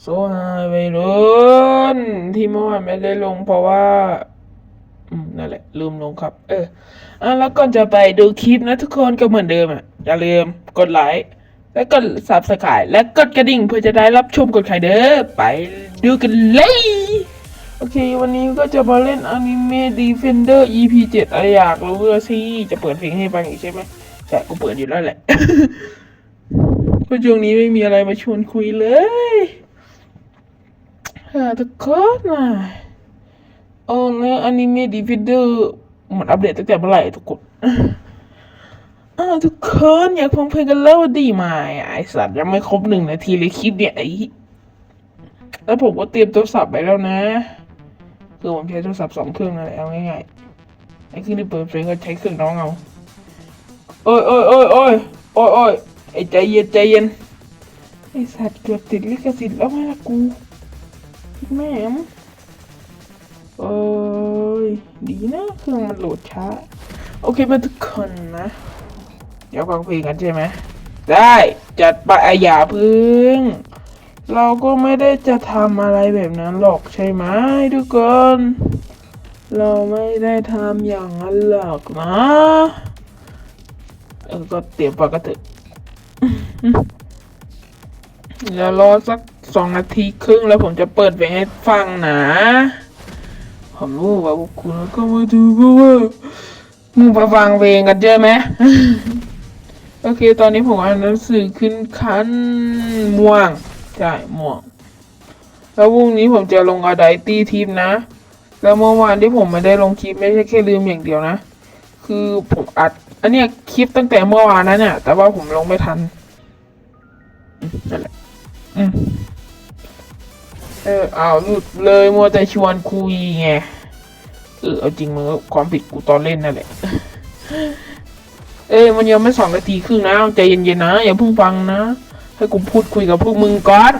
โซฮายวัยรุ่นที่เมื่อวานไม่ได้ลงเพราะว่าอืมนั่นแหละ ลืมลงครับ เอออะแล้วก่อนจะไปดูคลิปนะทุกคนก็เหมือนเดิมอะ อย่าลืมกดไลค์และกด subscribe และกดกระดิ่งเพื่อจะได้รับชมกดใครเด้อไปดูกันเลย โอเค วันนี้ก็จะมาเล่นอนิเมะ Defender EP 7อะไรอยากรู้ละสิจะเปิดเพลงให้ฟังอีกใช่ไหมใช่กูเปิดอยู่แล้วแหละเพราะช่วงนี้ไม่มีอะไรมาชวนคุยเลย อ่าทุกคนนะโอ้เนื้ออนิเมะดีฟิเดอร์มันอัปเดตตั้งแต่เมื่อไหร่ทุกคนอ่าทุกคนอยากฟังเพลงกันแล้วดีไหมไอสัตว์ยังไม่ครบหนึ่งนาทีเลยคลิปเนี่ยไอแล้วผมก็เตรียมโทรศัพท์ไปแล้วนะ คือผมใช้โทรศัพท์สองเครื่องนั่นแหละเอาง่ายๆไอเครื่องที่เปิดเพลงก็ใช้เครื่องน้องเอาโอ้ยโอ้ยโอ้ยโอ้ยโอ้ยโอ้ยไอใจเย็นใจเย็นไอสัตว์เกือบติดลิขสิทธิ์แล้วไหมล่ะกู แม่มโอ้ยดีนะเครื่องมันโหลดช้า โอเคมาทุกคนนะ เดี๋ยวฟังเพลงกันใช่ไหม ได้จัดไปอะอย่าพึ่ง เราก็ไม่ได้จะทำอะไรแบบนั้นหรอกใช่ไหมทุกคน เราไม่ได้ทำอย่างนั้นหรอกนะเออก็เตรียมฟังกันเถอะเดี๋ยวรอสัก สองนาทีครึ่งแล้วผมจะเปิดเพลงให้ฟังนะ ผมรู้ว่าพวกคุณก็มาดูเพราะว่ามึงมาฟังเพลงกันใช่ไหมโอเค ตอนนี้ผมอ่านหนังสือขึ้นคันม่วงใช่ม่วง แล้วพรุ่งนี้ผมจะลงอาไดตี้ทีมนะ แล้วเมื่อวานที่ผมไม่ได้ลงคลิปไม่ใช่แค่ลืมอย่างเดียวนะ คือผมอัด อันเนี้ยคลิปตั้งแต่เมื่อวานนั้นเนี่ยแต่ว่าผมลงไม่ทันนั่นแหละ อืม เออเอาหลุดเลยมัวแต่ชวนคุยไงเออเอาจริงมึงความผิดกูตอนเล่นนั่นแหละ เอ้มันยังไม่สองนาทีครึ่งนะใจเย็นๆนะอย่าเพิ่งฟังนะ ให้กูพูดคุยกับพวกมึงก่อน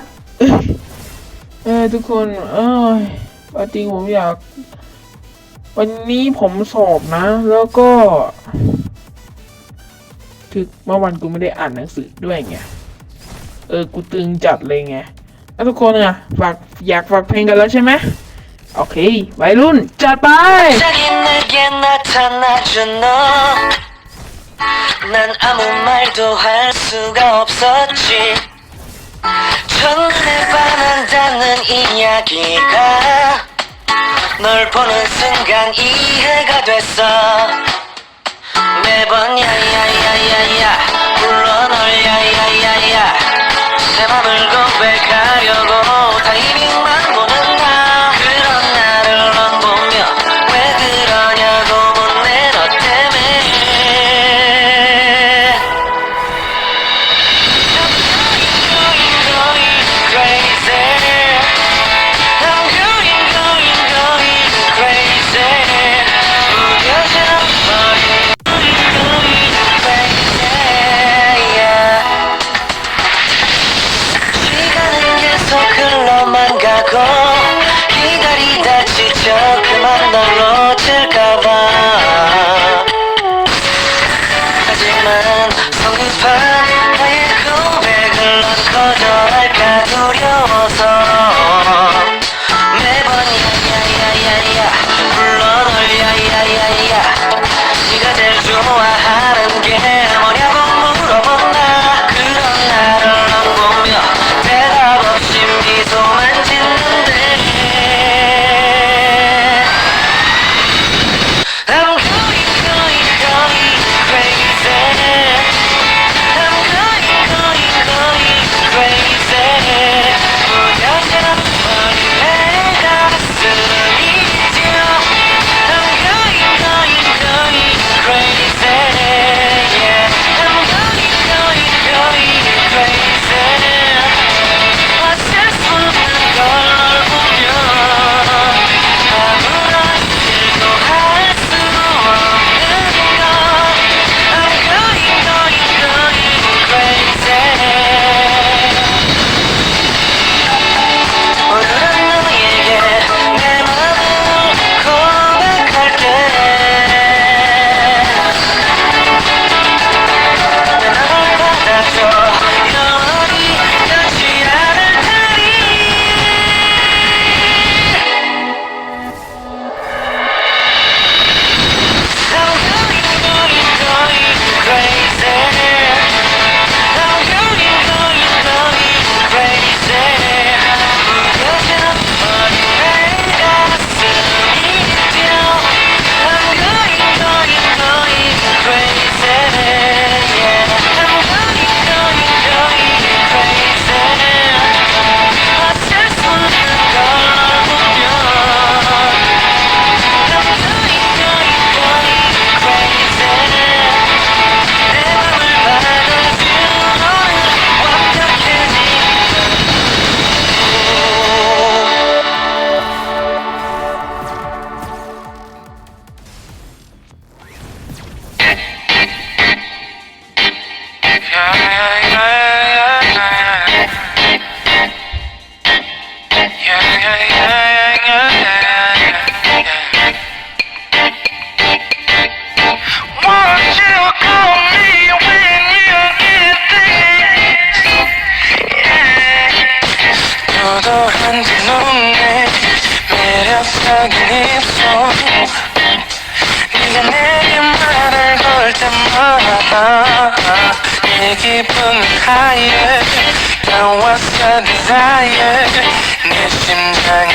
เออทุกคนเอ้ยเอจริงผมอยาก วันนี้ผมสอบนะ แล้วก็คือเมื่อวันกูไม่ได้อ่านหนังสือด้วยไงเออ กูตึงจัดเลยไง แล้วทุกคนอ่ะฝากอยากฝากเพลงกันแล้วใช่ไหมโอเควัยรุ่น จัดไป 갑자기 내게 나타나준 너 난 아무 말도 할 수가 없었지 첫눈에 반한다는 이야기가 널 보는 순간 이해가 됐어 매번 야야야야야 내 맘을 고백하려고 말을 걸 때마다 내 기분은 higher 나왔어 desire 내 심장은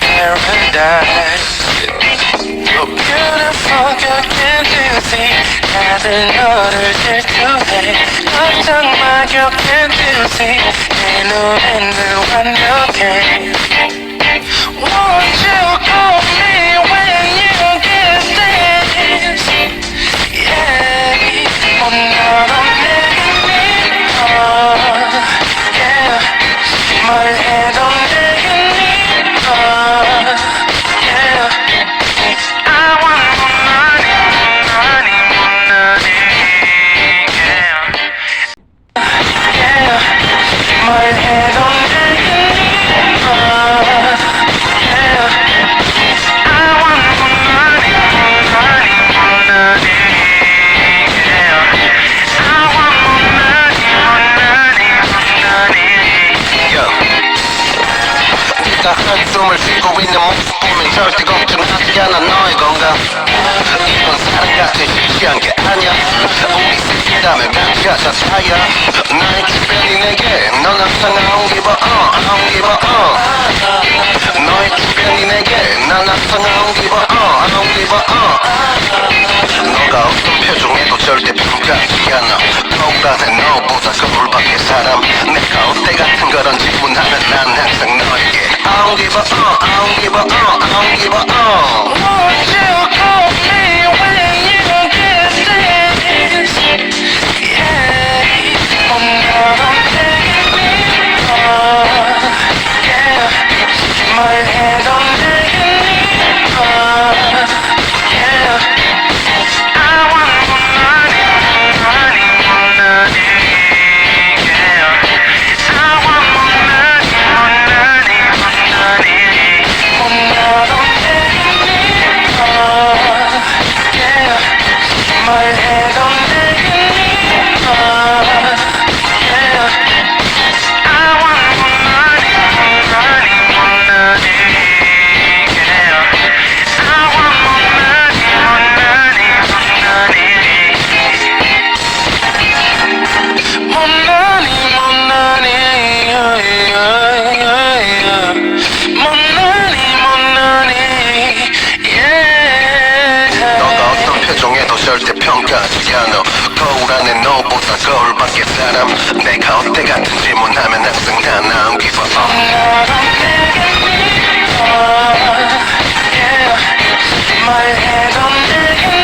paradise Oh beautiful girl can't you see 다들 너를 질투해 걱정 마 girl can't you see 내 눈에는 완벽해 Won't you 셋이라면 같이가자 차야 나의 주변이 내게 넌 항상 I don't give a uh, I don't give a uh 너의 주변이 내게 난 항상 I don't give a uh, I don't give a uh 너가 어떤 표정에도 절대 평가하지 않아 안에 너보다 거울 밖의 사람 내가 어때 같은 그런 질문하면 난 항상 너에게 I don't give a uh, I don't give a uh, I don't give a uh Won't you call me 뭘 해도 절대 평가하지 않아. 거울 안에 너보다 거울 밖의 사람. 내가 어때 같은 질문하면 항상 다 나온 기분 뭘 해도 내게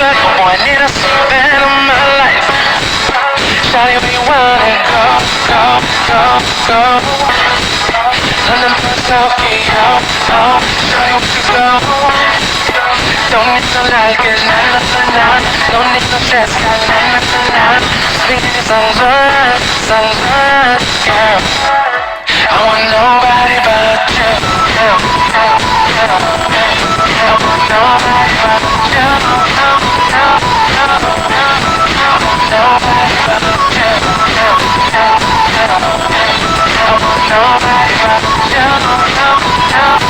good boy, I need a something in my life. Shawty, where you wanna go, go, go, go? London, Tokyo, oh, shawty, where you go? Don't need no like cause nah, nah, nah. Don't need no stress, cause nah, nah, nah, nah. Sweet songs, songs, girl. Nobody but you, no, no, no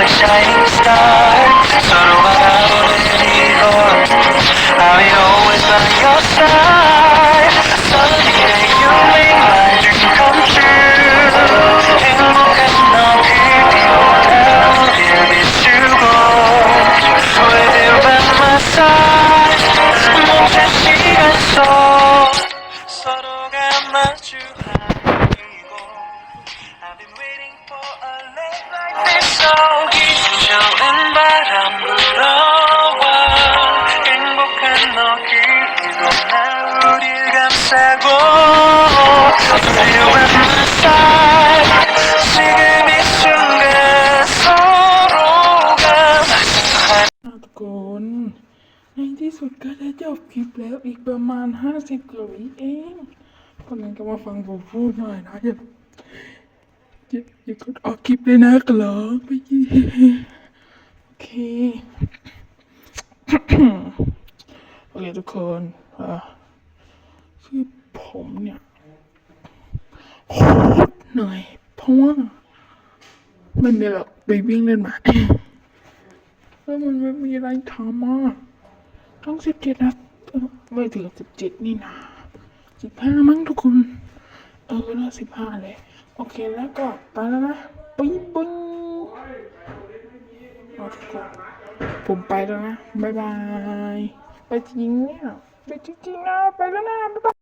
a shining star. ทุกคนในที่สุดก็ได้จบคลิปแล้วอีกประมาณห้าสิบกว่าวิเองคนนั้นก็มาฟังผมพูดหน่อยนะอย่าอย่าอย่ากดออกคลิปเลยนะกเหรอไปยี่โอเคโอเคทุกคนอะคือผมเนี่ย โคตรเหนื่อยเพราะว่าไม่มีหรอกไปวิ่งเล่นมาแล้วมันไม่มีอะไรทำอะต้องสิบเจ็ดนะไม่ถึงสิบเจ็ดนี่นะสิบห้ามั้งทุกคน เออนะสิบห้าเลย โอเคแล้วก็ไปแล้วนะปิ๊งปิ๊งเอาทุกคผมไปแล้วนะ บ๊ายบาย ไปจริงเนี่ย ไปจริงๆนะ ไปแล้วนะ บ๊ายบาย